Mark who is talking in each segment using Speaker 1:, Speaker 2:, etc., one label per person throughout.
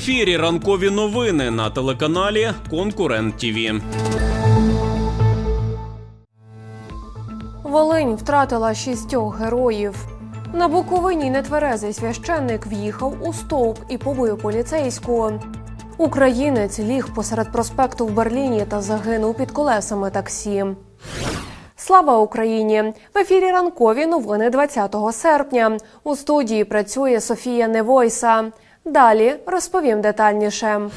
Speaker 1: ефірі ранкові новини на телеканалі Конкурент ТІВІ.
Speaker 2: Волинь втратила шістьох героїв. На Буковині нетверезий священник в'їхав у стовп і побив поліцейську. Українець ліг посеред проспекту в Берліні та загинув під колесами таксі. Слава Україні! В ефірі ранкові новини 20 серпня. У студії працює Софія Невойса. Далі розповім детальніше.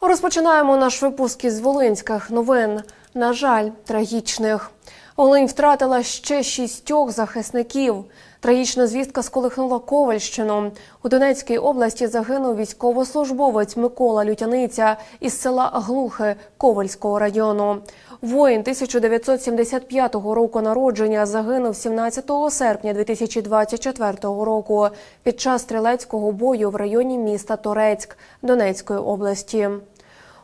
Speaker 2: Розпочинаємо наш випуск із волинських новин. На жаль, трагічних. Волинь втратила ще шістьох захисників. Трагічна звістка сколихнула Ковальщину. У Донецькій області загинув військовослужбовець Микола Лютяниця із села Глухи Ковальського району. Воїн 1975 року народження загинув 17 серпня 2024 року під час стрілецького бою в районі міста Торецьк Донецької області.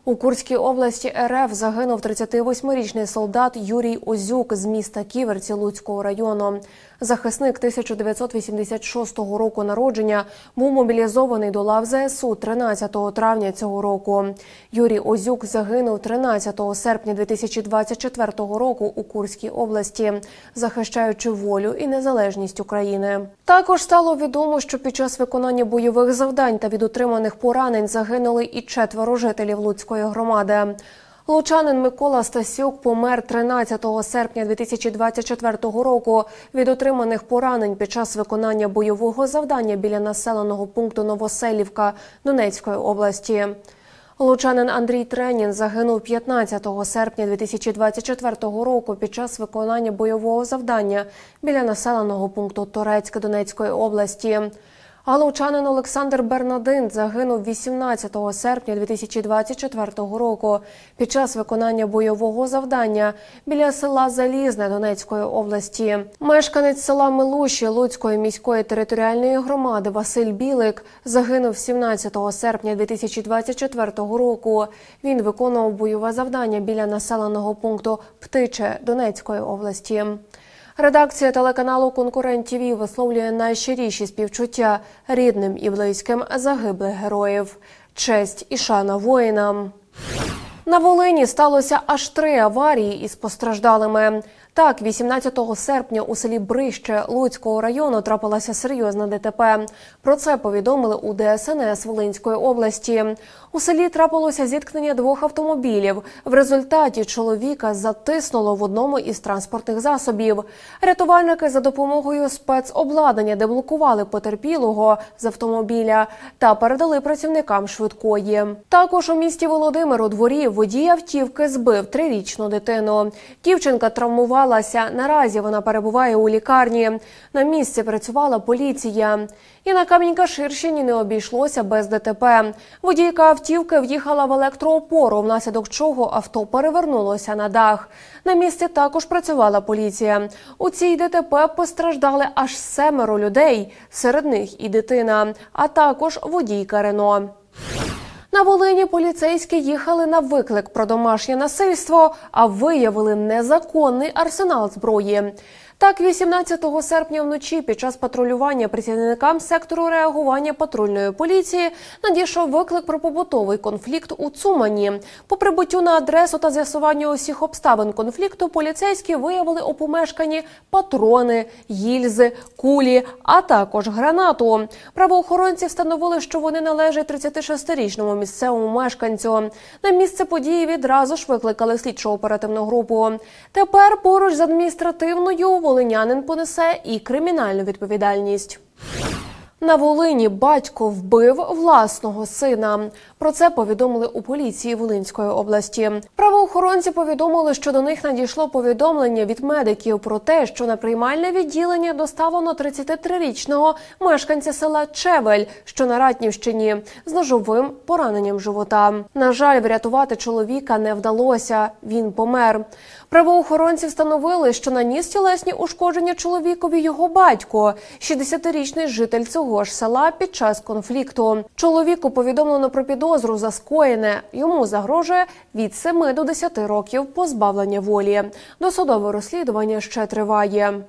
Speaker 2: У Курській області РФ загинув 38-річний солдат Юрій Озюк з міста Ківерці Луцького району. Захисник 1986 року народження був мобілізований до лав ЗСУ 13 травня цього року. Юрій Озюк загинув 13 серпня 2024 року у Курській області, захищаючи волю і незалежність України. Також стало відомо, що під час виконання бойових завдань та від отриманих поранень загинули і четверо жителів Луцької громади. Лучанин Микола Стасюк помер 13 серпня 2024 року від отриманих поранень під час виконання бойового завдання біля населеного пункту Новоселівка Донецької області. Лучанин Андрій Тренін загинув 15 серпня 2024 року під час виконання бойового завдання біля населеного пункту Торецьк Донецької області. А Олександр Бернадин загинув 18 серпня 2024 року під час виконання бойового завдання біля села Залізне Донецької області. Мешканець села Милуші Луцької міської територіальної громади Василь Білик загинув 17 серпня 2024 року. Він виконував бойове завдання біля населеного пункту Птиче Донецької області. Редакція телеканалу Конкурент ТІВІ висловлює найщиріші співчуття рідним і близьким загиблих героїв. Честь і шана воїнам. На Волині сталося аж три аварії із постраждалими. Так, 18 серпня у селі Брище Луцького району трапилася серйозна ДТП. Про це повідомили у ДСНС Волинської області. У селі трапилося зіткнення двох автомобілів. В результаті чоловіка затиснуло в одному із транспортних засобів. Рятувальники за допомогою спецобладнання деблокували потерпілого з автомобіля та передали працівникам швидкої. Також у місті Володимир у дворі водій автівки збив трирічну дитину. Дівчинка травмувалася. Наразі вона перебуває у лікарні. На місці працювала поліція. І на Камінь-Каширщині не обійшлося без ДТП. Водійка автівки в'їхала в електроопору, внаслідок чого авто перевернулося на дах. На місці також працювала поліція. У цій ДТП постраждали аж семеро людей, серед них і дитина, а також водійка Рено. На Волині поліцейські їхали на виклик про домашнє насильство, а виявили незаконний арсенал зброї. Так, 18 серпня вночі під час патрулювання працівникам сектору реагування патрульної поліції надійшов виклик про побутовий конфлікт у Цумані. По прибуттю на адресу та з'ясуванню усіх обставин конфлікту поліцейські виявили у помешканні патрони, гільзи, кулі, а також гранату. Правоохоронці встановили, що вони належать 36-річному місцевому мешканцю. На місце події відразу ж викликали слідчо оперативну групу. Тепер поруч з адміністративною волинянин понесе і кримінальну відповідальність. На Волині батько вбив власного сина. Про це повідомили у поліції Волинської області. Правоохоронці повідомили, що до них надійшло повідомлення від медиків про те, що на приймальне відділення доставлено 33-річного мешканця села Чевель, що на Ратнівщині, з ножовим пораненням живота. На жаль, врятувати чоловіка не вдалося. Він помер. Правоохоронці встановили, що наніс тілесні ушкодження чоловікові його батько, 60-річний житель цього ж села під час конфлікту. Чоловіку повідомлено про підозру за скоєне. Йому загрожує від 7 до 10 років позбавлення волі. Досудове розслідування ще триває.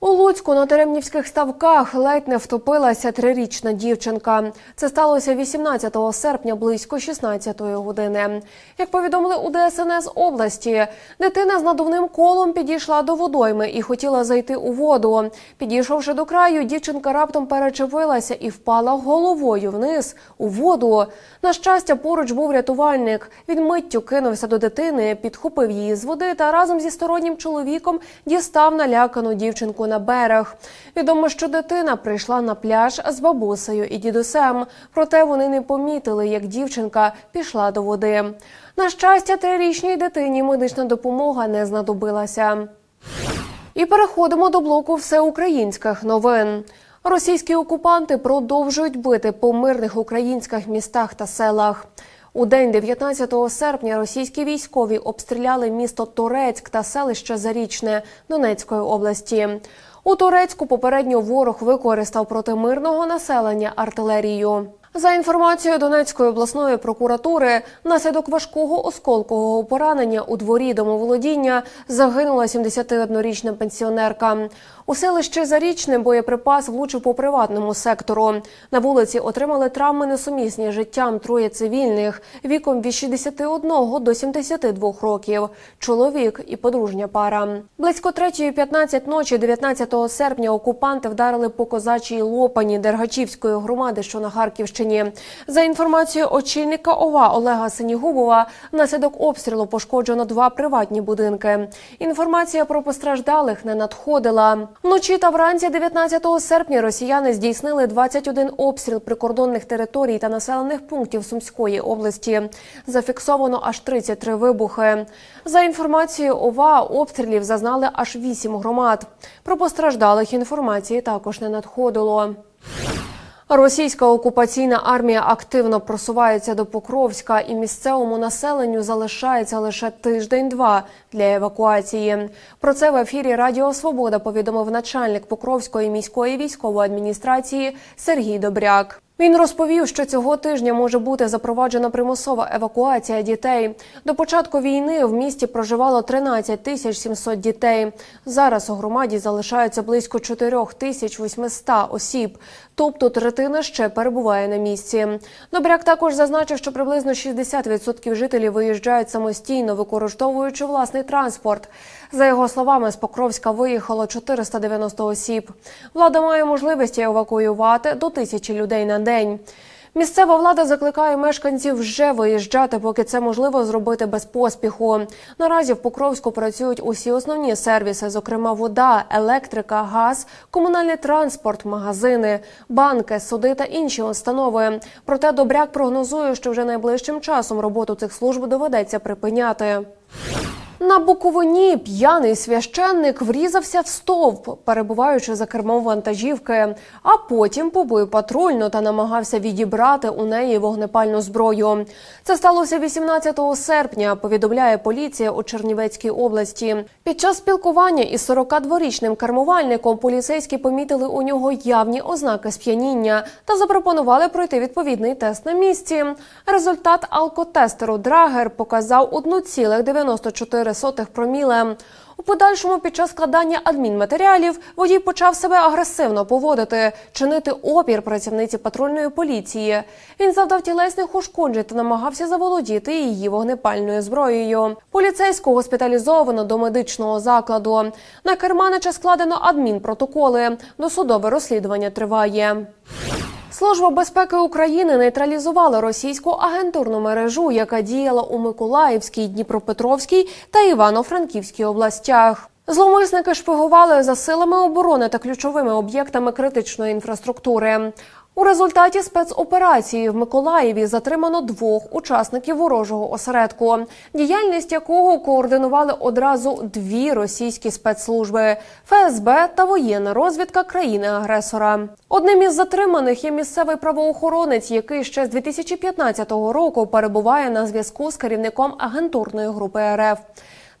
Speaker 2: У Луцьку на Теремнівських ставках ледь не втопилася трирічна дівчинка. Це сталося 18 серпня близько 16-ї години. Як повідомили у ДСНС області, дитина з надувним колом підійшла до водойми і хотіла зайти у воду. Підійшовши до краю, дівчинка раптом перечепилася і впала головою вниз у воду. На щастя, поруч був рятувальник. Він миттю кинувся до дитини, підхопив її з води та разом зі стороннім чоловіком дістав налякану дівчинку на берег. Відомо, що дитина прийшла на пляж з бабусею і дідусем. Проте вони не помітили, як дівчинка пішла до води. На щастя, трирічній дитині медична допомога не знадобилася. І переходимо до блоку всеукраїнських новин. Російські окупанти продовжують бити по мирних українських містах та селах. У день 19 серпня російські військові обстріляли місто Торецьк та селище Зарічне Донецької області. У Турецьку попередньо ворог використав проти мирного населення артилерію. За інформацією Донецької обласної прокуратури, внаслідок важкого осколкового поранення у дворі домоволодіння загинула 71-річна пенсіонерка. У селищі Зарічне боєприпас влучив по приватному сектору. На вулиці отримали травми несумісні з життям троє цивільних віком від 61 до 72 років. Чоловік і подружня пара. Близько 3.15 ночі 19 серпня окупанти вдарили по козачій Лопані Дергачівської громади, що на Харківщині. За інформацією очільника ОВА Олега Синігубова, внаслідок обстрілу пошкоджено два приватні будинки. Інформація про постраждалих не надходила. Вночі та вранці 19 серпня росіяни здійснили 21 обстріл прикордонних територій та населених пунктів Сумської області. Зафіксовано аж 33 вибухи. За інформацією ОВА, обстрілів зазнали аж 8 громад. Про постраждалих інформації також не надходило. Російська окупаційна армія активно просувається до Покровська, і місцевому населенню залишається лише тиждень-два для евакуації. Про це в ефірі Радіо Свобода повідомив начальник Покровської міської військової адміністрації Сергій Добряк. Він розповів, що цього тижня може бути запроваджена примусова евакуація дітей. До початку війни в місті проживало 13 тисяч 700 дітей. Зараз у громаді залишається близько 4 тисяч 800 осіб, тобто третина ще перебуває на місці. Добряк також зазначив, що приблизно 60% жителів виїжджають самостійно, використовуючи власний транспорт. За його словами, з Покровська виїхало 490 осіб. Влада має можливість евакуювати до тисячі людей на день. Місцева влада закликає мешканців вже виїжджати, поки це можливо зробити без поспіху. Наразі в Покровську працюють усі основні сервіси, зокрема вода, електрика, газ, комунальний транспорт, магазини, банки, суди та інші установи. Проте Добряк прогнозує, що вже найближчим часом роботу цих служб доведеться припиняти. На Буковині п'яний священник врізався в стовп, перебуваючи за кермом вантажівки, а потім побив патрульну та намагався відібрати у неї вогнепальну зброю. Це сталося 18 серпня. Повідомляє поліція у Чернівецькій області. Під час спілкування із 42-річним кермувальником поліцейські помітили у нього явні ознаки сп'яніння та запропонували пройти відповідний тест на місці. Результат алкотестеру Драгер показав 1,94 проміле. У подальшому під час складання адмінматеріалів водій почав себе агресивно поводити, чинити опір працівниці патрульної поліції. Він завдав тілесних ушкоджень та намагався заволодіти її вогнепальною зброєю. Поліцейського госпіталізовано до медичного закладу. На керманича складено адмінпротоколи. Досудове розслідування триває. Служба безпеки України нейтралізувала російську агентурну мережу, яка діяла у Миколаївській, Дніпропетровській та Івано-Франківській областях. Зловмисники шпигували за силами оборони та ключовими об'єктами критичної інфраструктури. У результаті спецоперації в Миколаєві затримано двох учасників ворожого осередку, діяльність якого координували одразу дві російські спецслужби ФСБ та воєнна розвідка країни-агресора. Одним із затриманих є місцевий правоохоронець, який ще з 2015 року перебуває на зв'язку з керівником агентурної групи РФ.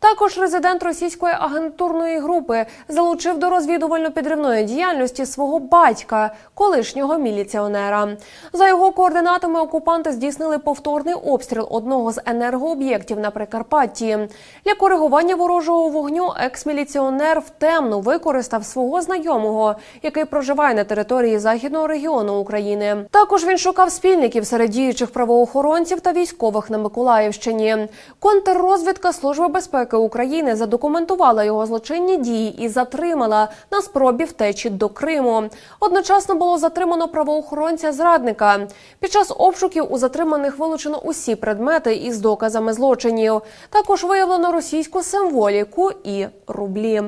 Speaker 2: Також резидент російської агентурної групи залучив до розвідувально-підривної діяльності свого батька, колишнього міліціонера. За його координатами окупанти здійснили повторний обстріл одного з енергооб'єктів на Прикарпатті. Для коригування ворожого вогню екс-міліціонер втемно використав свого знайомого, який проживає на території західного регіону України. Також він шукав спільників серед діючих правоохоронців та військових на Миколаївщині. Контррозвідка Служби безпеки України задокументувала його злочинні дії і затримала на спробі втечі до Криму. Одночасно було затримано правоохоронця зрадника. Під час обшуків у затриманих вилучено усі предмети із доказами злочинів. Також виявлено російську символіку і рублі.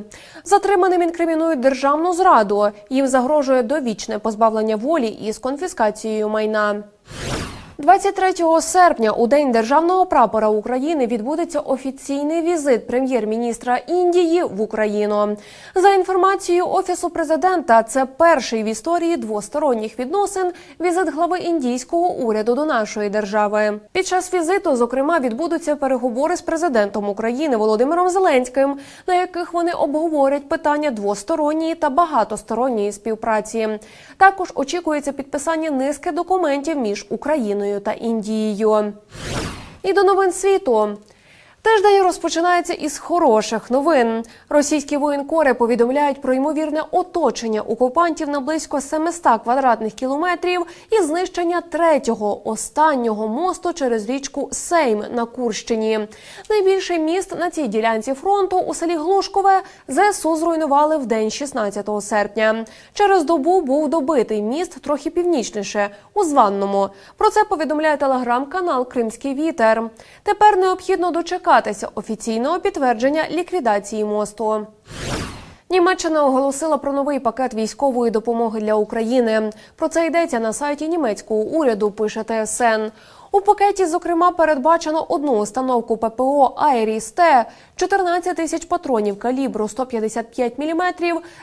Speaker 2: Затриманим інкримінують державну зраду. Їм загрожує довічне позбавлення волі із конфіскацією майна. 23 серпня, у день державного прапора України, відбудеться офіційний візит прем'єр-міністра Індії в Україну. За інформацією офісу президента, це перший в історії двосторонніх відносин візит глави індійського уряду до нашої держави. Під час візиту, зокрема, відбудуться переговори з президентом України Володимиром Зеленським, на яких вони обговорять питання двосторонньої та багатосторонньої співпраці. Також очікується підписання низки документів між Україною та Індією. І до новин світу. Тиждень розпочинається із хороших новин. Російські воєнкори повідомляють про ймовірне оточення окупантів на близько 700 квадратних кілометрів і знищення третього останнього мосту через річку Сейм на Курщині. Найбільший міст на цій ділянці фронту у селі Глушкове ЗСУ зруйнували в день 16 серпня. Через добу був добитий міст трохи північніше у Званному. Про це повідомляє телеграм-канал Кримський вітер. Тепер необхідно дочекатися офіційного підтвердження ліквідації мосту. Німеччина оголосила про новий пакет військової допомоги для України. Про це йдеться на сайті німецького уряду. Пише ТСН. У пакеті, зокрема, передбачено одну установку ППО «Айріс-Т», 14 тисяч патронів калібру 155 мм,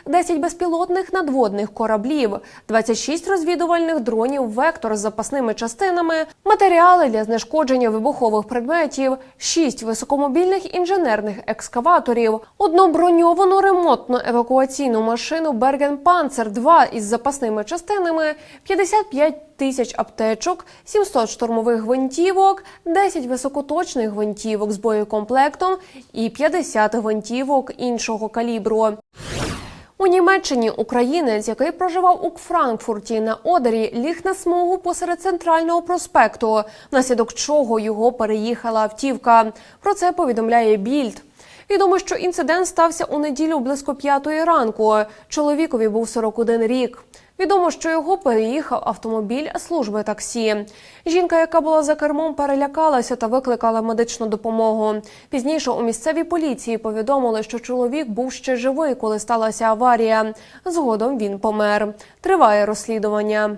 Speaker 2: 10 безпілотних надводних кораблів, 26 розвідувальних дронів «Вектор» з запасними частинами, матеріали для знешкодження вибухових предметів, 6 високомобільних інженерних екскаваторів, одну броньовану ремонтну евакуаційну машину «Берген Панцер» 2 із запасними частинами, 55 тисяч аптечок, 700 штурмових гвинтівок, 10 високоточних гвинтівок з боєкомплектом і 50 гвинтівок іншого калібру. У Німеччині українець, який проживав у Франкфурті на Одері, ліг на смугу посеред центрального проспекту, внаслідок чого його переїхала автівка. Про це повідомляє Більд. Відомо, що інцидент стався у неділю близько п'ятої ранку. Чоловікові був 41 рік. Відомо, що його переїхав автомобіль служби таксі. Жінка, яка була за кермом, перелякалася та викликала медичну допомогу. Пізніше у місцевій поліції повідомили, що чоловік був ще живий, коли сталася аварія. Згодом він помер. Триває розслідування.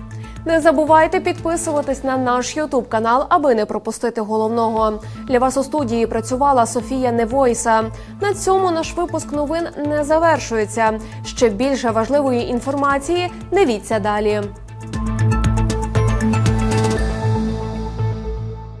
Speaker 2: Не забувайте підписуватись на наш Ютуб канал, аби не пропустити головного. Для вас у студії працювала Софія Невойса. На цьому наш випуск новин не завершується. Ще більше важливої інформації дивіться далі.